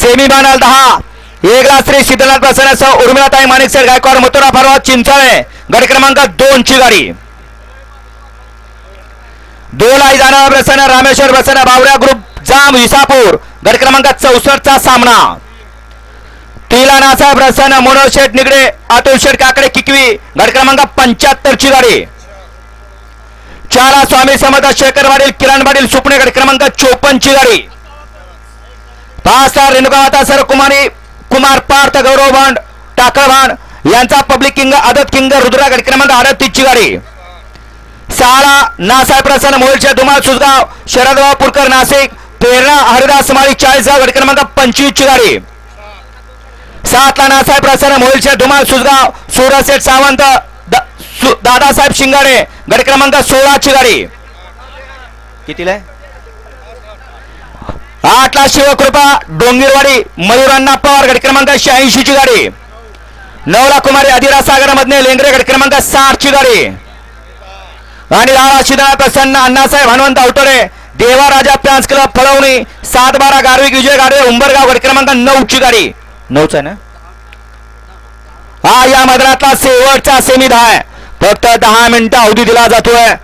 Semi final दहा. एकला श्री सिद्धनाथ प्रसन्नासह उर्मिलाताई माणिकसर गायकवाड मथुरा फरवा चिंचाळे. गट क्रमांक दोन ची गाडी दोन आई जाणार प्रसन्न रामेश्वर प्रसन्न बावऱ्या ग्रुप जाम विसापूर. गट क्रमांक चौसष्टचा सामना. तिला नासा प्रसन्न मनोज शेठ निगडे अतुल शेठ काकडे किकवी. गट क्रमांक पंच्याहत्तर ची गाडी चारा स्वामी समर्थ शेखर पाटील किरण पाटील सुपणे गट क्रमांक चोपन्न ची गाडी पाच स्टार रेणुका सर कुमारी कुमार पार्थ गौरव भांड टाकळ भांड यांचा पब्लिक किंग आदत किंग रुद्रा गट क्रमांक अडतीस ची गाडी. नासाहेब प्रसन्न मोहिलचे धुमाळ सुजगाव शरदराव पुरकर नाशिक प्रेरणा हरिदास माळी चाळीसगाव गट क्रमांक पंचवीस चिगाडी सातला नासाहेब प्रसन्न मोहिलचे धुमाळ सुजगाव सूरसेठ सावंत सु- दादासाहेब शिंगाडे गट क्रमांक सोळा ची गाडी. कितीला आहे? आठला शिवकृपा डोंगरवाडी मयूरांना पवार गट क्रमांक शहाऐंशी ची गाडी. नवला कुमारी अधिरा सागर मधने लेंगरे गट क्रमांक साठ ची गाडी. आणि दहा शिदा प्रसन्न अण्णासाहेब हनुमंत अवतडे देवा राजा फॅन्स क्लब फळवणी सात बारा गार्विक विजय गाडवे उंबरगाव गट क्रमांक नऊ ची गाडी. नऊच आहे ना? हा या मैदानातला शेवटचा सेमी आहे. फक्त दहा मिनिटं अवधी दिला जातोय.